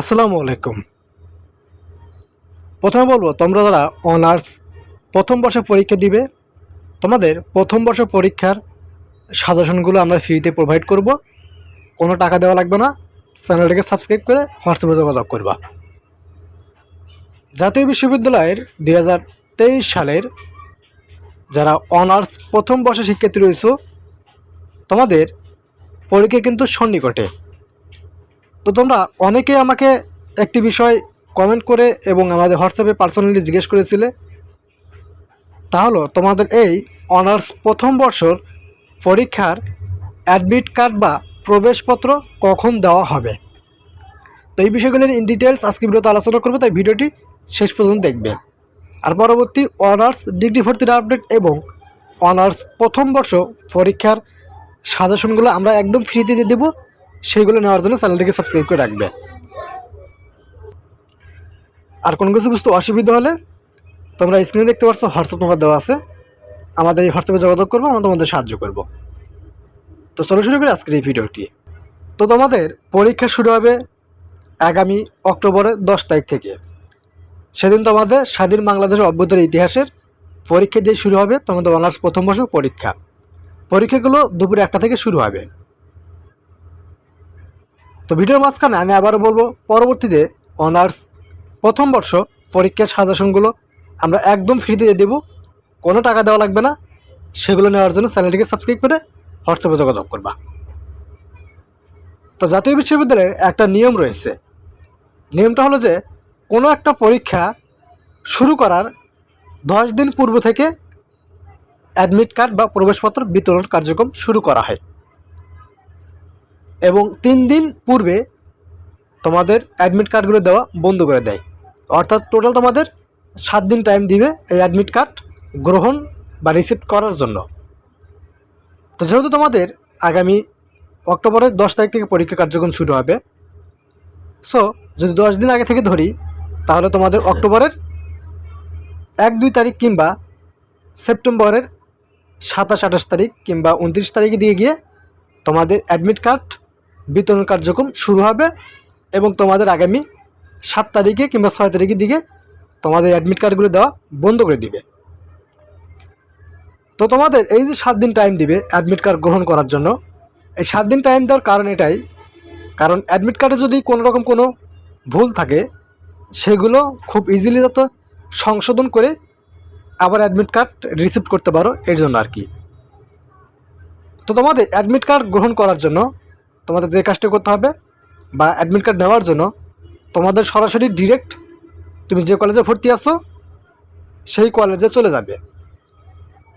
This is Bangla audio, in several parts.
আসসালামু আলাইকুম। প্রথমে বলব, তোমরা যারা অনার্স প্রথম বর্ষে পরীক্ষা দিবে, তোমাদের প্রথম বর্ষ পরীক্ষার সাজেশনগুলো আমরা ফ্রিতে প্রোভাইড করব। কোনো টাকা দেওয়া লাগবে না। চ্যানেলটাকে সাবস্ক্রাইব করে হোয়াটসঅ্যাপে যোগাযোগ করবা। জাতীয় বিশ্ববিদ্যালয়ের দুই হাজার তেইশ সালের যারা অনার্স প্রথম বর্ষে শিক্ষার্থী রয়েছে, তোমাদের পরীক্ষা কিন্তু সন্নিকটে। তো তোমরা অনেকে আমাকে একটি বিষয় কমেন্ট করে এবং আমাদের হোয়াটসঅ্যাপে পার্সোনালি জিজ্ঞেস করেছিলে। তা হলো, তোমাদের এই অনার্স প্রথম বর্ষর পরীক্ষার অ্যাডমিট কার্ড বা প্রবেশপত্র কখন দেওয়া হবে? তো এই বিষয়গুলির ইন ডিটেলস আজকে ভিডিওতে আলোচনা করব, তাই ভিডিওটি শেষ পর্যন্ত দেখবে। আর পরবর্তী অনার্স ডিগ্রি ভর্তির আপডেট এবং অনার্স প্রথম বর্ষ পরীক্ষার সাজেশনগুলো আমরা একদম ফ্রিতে দিয়ে দেবো। সেইগুলো নেওয়ার জন্য চ্যানেলটিকে সাবস্ক্রাইব করে রাখবে। আর কোনো কিছু বুঝতে অসুবিধা হলে তোমরা স্ক্রিনে দেখতে পাচ্ছ হোয়াটসঅ্যাপ নাম্বার দেওয়া আছে। আমাদের এই হোয়াটসঅ্যাপে যোগাযোগ করব, আমরা তোমাদের সাহায্য করব। তো চলো শুরু করি আজকের এই ভিডিওটি তো তোমাদের পরীক্ষা শুরু হবে আগামী অক্টোবরের দশ তারিখ থেকে। সেদিন তোমাদের স্বাধীন বাংলাদেশের অভ্যুত্তর ইতিহাসের পরীক্ষা দিয়ে শুরু হবে তোমাদের অনার্স প্রথম বর্ষের পরীক্ষা। পরীক্ষাগুলো দুপুরে একটা থেকে শুরু হবে। তো ভিডিওর মাঝখানে আমি আবারও বলব, পরবর্তীতে অনার্স প্রথম বর্ষ পরীক্ষার সাজেশনগুলো আমরা একদম ফ্রিতে দিয়ে দেবো। কোনো টাকা দেওয়া লাগবে না। সেগুলো নেওয়ার জন্য চ্যানেলটিকে সাবস্ক্রাইব করে হোয়াটসঅ্যাপে যোগাযোগ করবা। তো জাতীয় বিশ্ববিদ্যালয়ের একটা নিয়ম রয়েছে। নিয়মটা হলো যে, কোনো একটা পরীক্ষা শুরু করার দশ দিন পূর্ব থেকে অ্যাডমিট কার্ড বা প্রবেশপত্র বিতরণ কার্যক্রম শুরু করা হয়। এবং তিন দিন পূর্বে তোমাদের অ্যাডমিট কার্ডগুলো দেওয়া বন্ধ করে দেয়। অর্থাৎ টোটাল তোমাদের সাত দিন টাইম দিবে এই অ্যাডমিট কার্ড গ্রহণ বা রিসিভ করার জন্য। তো যেহেতু তোমাদের আগামী অক্টোবরের দশ তারিখ থেকে পরীক্ষা কার্যক্রম শুরু হবে সো যদি দশ দিন আগে থেকে ধরি, তাহলে তোমাদের অক্টোবরের এক, দুই তারিখ কিংবা সেপ্টেম্বরের সাতাশ, আঠাশ তারিখ কিংবা উনত্রিশ তারিখে দিয়ে গিয়ে তোমাদের অ্যাডমিট কার্ড বিতরণ কার্যক্রম শুরু হবে এবং তোমাদের আগামী সাত তারিখে কিংবা ছয় তারিখের দিকে তোমাদের অ্যাডমিট কার্ডগুলো দেওয়া বন্ধ করে দিবে। তো তোমাদের এই যে সাত দিন টাইম দিবে অ্যাডমিট কার্ড গ্রহণ করার জন্য, এই সাত দিন টাইম দেওয়ার কারণ এটাই, কারণ অ্যাডমিট কার্ডে যদি কোনো রকম কোনো ভুল থাকে, সেগুলো খুব ইজিলি যত সংশোধন করে আবার অ্যাডমিট কার্ড রিসিভ করতে পারো, এর জন্য আর কি। তো তোমাদের অ্যাডমিট কার্ড গ্রহণ করার জন্য তোমাদের যে কাজটা করতে হবে বা অ্যাডমিট কার্ড নেওয়ার জন্য তোমাদের সরাসরি ডিরেক্ট তুমি যে কলেজে ভর্তি আছো, সেই কলেজে চলে যাবে।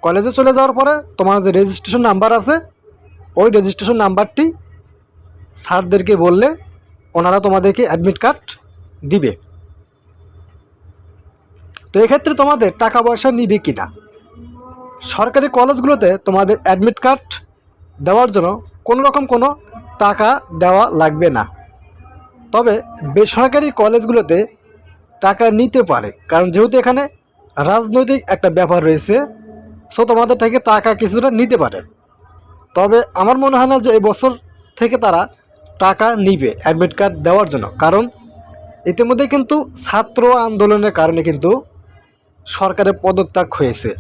কলেজে চলে যাওয়ার পরে তোমার যে রেজিস্ট্রেশন নাম্বার আছে, ওই রেজিস্ট্রেশন নাম্বারটি স্যারদেরকে বললে ওনারা তোমাদেরকে অ্যাডমিট কার্ড দিবে। তো এক্ষেত্রে তোমাদের টাকা পয়সা নিবে কি না সরকারি কলেজগুলোতে তোমাদের অ্যাডমিট কার্ড দেওয়ার জন্য কোনো রকম কোনো টাকা দেওয়া লাগবে না। তবে বেসরকারি কলেজগুলোতে টাকা নিতে পারে, কারণ যেহেতু এখানে রাজনৈতিক একটা ব্যাপার রয়েছে সো তোমাদের থেকে টাকা কিছুটা নিতে পারে। তবে আমার মনে হয় না যে এই বছর থেকে তারা টাকা নিবে অ্যাডমিট কার্ড দেওয়ার জন্য। কারণ ইতিমধ্যে কিন্তু ছাত্র আন্দোলনের কারণে কিন্তু সরকারের পদত্যাগ হয়েছে।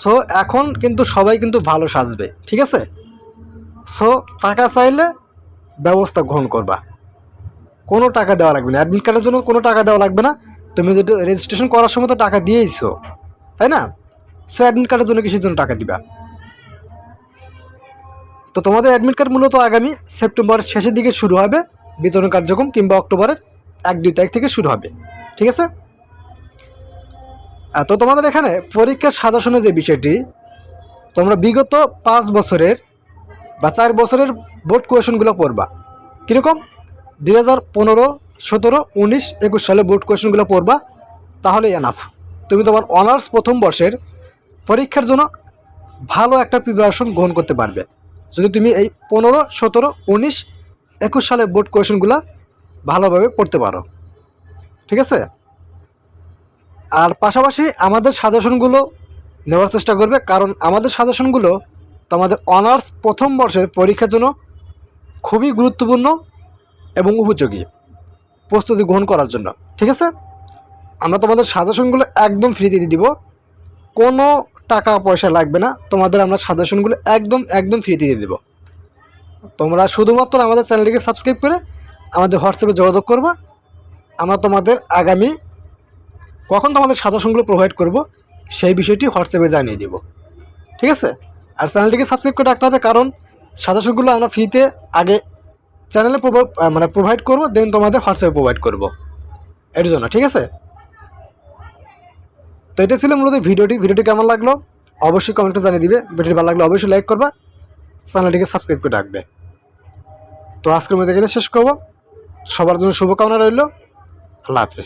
সো এখন কিন্তু সবাই কিন্তু ভালো সাজবে, ঠিক আছে? সো টাকা চাইলে ব্যবস্থা গ্রহণ করবা। কোনো টাকা দেওয়া লাগবে না। অ্যাডমিট কার্ডের জন্য কোনো টাকা দেওয়া লাগবে না। তুমি যদি রেজিস্ট্রেশন করার সময় তো টাকা দিয়েইছো, তাই না? সো অ্যাডমিট কার্ডের জন্য কিসের জন্য টাকা দিবা? তো তোমাদের অ্যাডমিট কার্ড মূলত আগামী সেপ্টেম্বরের শেষের দিকে শুরু হবে, বিতরণ কার্যক্রম কিংবা অক্টোবরের এক, দুই তারিখ থেকে শুরু হবে। ঠিক আছে? তো তোমাদের এখানে পরীক্ষার সাজেশনের যে বিষয়টি, তোমরা বিগত পাঁচ বছরের বা চার বছরের বোর্ড কোয়েশনগুলো পড়বা। কীরকম? দুই হাজার পনেরো, সতেরো, উনিশ, একুশ সালে বোর্ড কোয়েশনগুলো পড়বা তাহলে এনাফ তুমি তোমার অনার্স প্রথম বর্ষের পরীক্ষার জন্য ভালো একটা প্রিপারেশন গ্রহণ করতে পারবে। যদি তুমি এই পনেরো, সতেরো, উনিশ, একুশ সালের বোর্ড কোয়েশনগুলো ভালোভাবে পড়তে পারো। ঠিক আছে? আর পাশাপাশি আমাদের সাজেশনগুলো নেওয়ার চেষ্টা করবে, কারণ আমাদের সাজেশনগুলো তোমাদের অনার্স প্রথম বর্ষের পরীক্ষার জন্য খুবই গুরুত্বপূর্ণ এবং উপযোগী প্রস্তুতি গ্রহণ করার জন্য। ঠিক আছে? আমরা তোমাদের সাজেশনগুলো একদম ফ্রিতে দিয়ে দিব। কোনো টাকা পয়সা লাগবে না। তোমাদের আমরা সাজেশনগুলো একদম একদম ফ্রিতে দিয়ে দেবো। তোমরা শুধুমাত্র আমাদের চ্যানেলটিকে সাবস্ক্রাইব করে আমাদের হোয়াটসঅ্যাপে যোগাযোগ করবা। আমরা তোমাদের আগামী কখন তোমাদের সাজেশনগুলো প্রোভাইড করব, সেই বিষয়টি হোয়াটসঅ্যাপে জানিয়ে দিব। ঠিক আছে? আর চ্যানেলটিকে সাবস্ক্রাইব করে রাখতে হবে, কারণ সাজেশনগুলো আমরা ফ্রিতে আগে চ্যানেলে মানে প্রোভাইড করব দেন তোমাদের হোয়াটসঅ্যাপে প্রোভাইড করব। এর জন্য, ঠিক আছে? তো এটা ছিল মূলত ভিডিওটি। ভিডিওটি কেমন লাগল? অবশ্যই কমেন্টে জানিয়ে দিবে। ভিডিওটি ভালো লাগলে অবশ্যই লাইক করবা চ্যানেলটিকে সাবস্ক্রাইব করে রাখবে। তো আজকের মধ্যে গেলে শেষ করব। সবার জন্য শুভকামনা রইল। আল্লাহ হাফিজ।